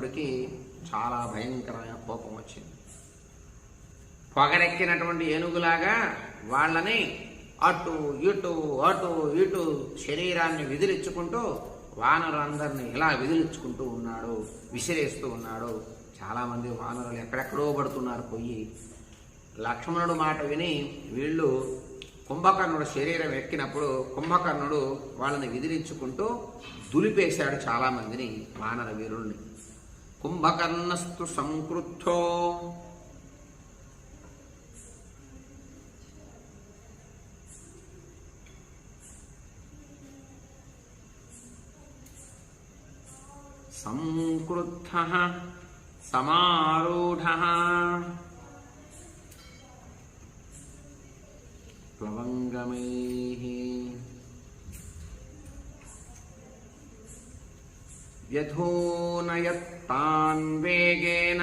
వాడికి చాలా భయంకరమైన కోపం వచ్చింది. పొగరెక్కినటువంటి ఏనుగులాగా వాళ్ళని అటు ఇటు అటు ఇటు శరీరాన్ని విదిలించుకుంటూ వానరులందరినీ ఇలా విదిలించుకుంటూ ఉన్నాడు విసిరేస్తూ ఉన్నాడు. చాలామంది వానరులు ఎక్కడెక్కడో పడుతున్నారు పోయి లక్ష్మణుడు మాట విని వీళ్ళు కుంభకర్ణుడు శరీరం ఎక్కినప్పుడు కుంభకర్ణుడు వాళ్ళని విదిలించుకుంటూ దులిపేశాడు చాలామందిని వానర వీరుల్ని. कुम्भकर्णस्तु संक्रुद्धो। संक्रुद्धः समारूढः। प्लवङ्गमेः व्यधूनयत्तान् वेगेन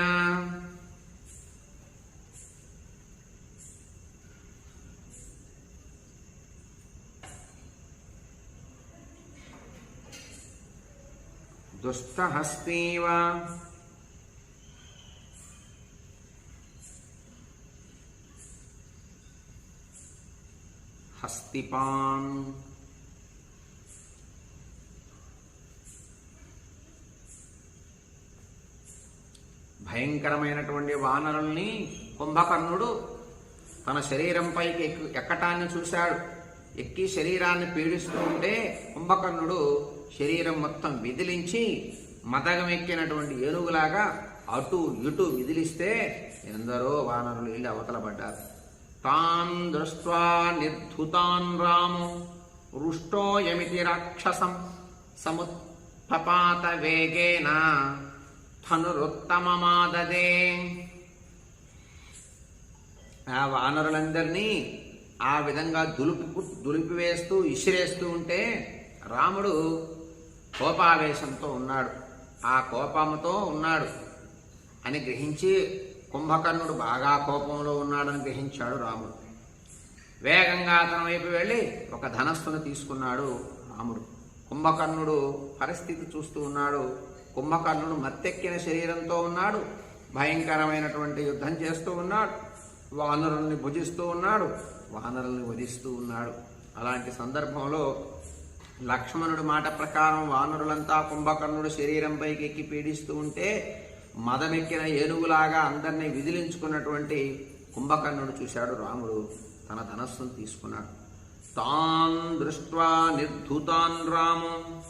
दुष्टहस्तीव। हस्तिपान् భయంకరమైనటువంటి వానరుల్ని కుంభకర్ణుడు తన శరీరంపైకి ఎక్కు- ఎక్కటాన్ని చూశాడు. ఎక్కి శరీరాన్ని పీడిస్తూ ఉంటే కుంభకర్ణుడు శరీరం మొత్తం విదిలించి మదగమెక్కినటువంటి ఏనుగులాగా అటు ఇటు విదిలిస్తే ఎందరో వానరులు వెళ్ళి అవతల పడ్డారు. తాన్ దృష్ట్వా నిర్ధుతాన్ రాము రుష్టోయమితి రాక్షసం సముత్పపాత వేగేనా? ధనురుత్తమమాదదే. ఆ వానరులందరినీ ఆ విధంగా దులుపు దులిపివేస్తూ ఇసిరేస్తూ ఉంటే రాముడు కోపావేశంతో ఉన్నాడు. ఆ కోపంతో ఉన్నాడు అని గ్రహించి కుంభకర్ణుడు బాగా కోపంలో ఉన్నాడని గ్రహించాడు రాముడు. వేగంగా అతని వైపు వెళ్ళి ఒక ధనస్సును తీసుకున్నాడు రాముడు. కుంభకర్ణుడు పరిస్థితి చూస్తూ ఉన్నాడు. కుంభకర్ణుడు మత్తెక్కిన శరీరంతో ఉన్నాడు. భయంకరమైనటువంటి యుద్ధం చేస్తూ ఉన్నాడు. వానరుల్ని భుజిస్తూ ఉన్నాడు. వానరుల్ని వధిస్తూ ఉన్నాడు. అలాంటి సందర్భంలో లక్ష్మణుడి మాట ప్రకారం వానరులంతా కుంభకర్ణుడు శరీరంపైకి ఎక్కి పీడిస్తూ ఉంటే మదమెక్కిన ఏనుగులాగా అందరినీ విదిలించుకున్నటువంటి కుంభకర్ణుడు చూశాడు. రాముడు తన ధనస్సును తీసుకున్నాడు. తాన్ దృష్ట్వా నిర్ధూతాన్ రామం.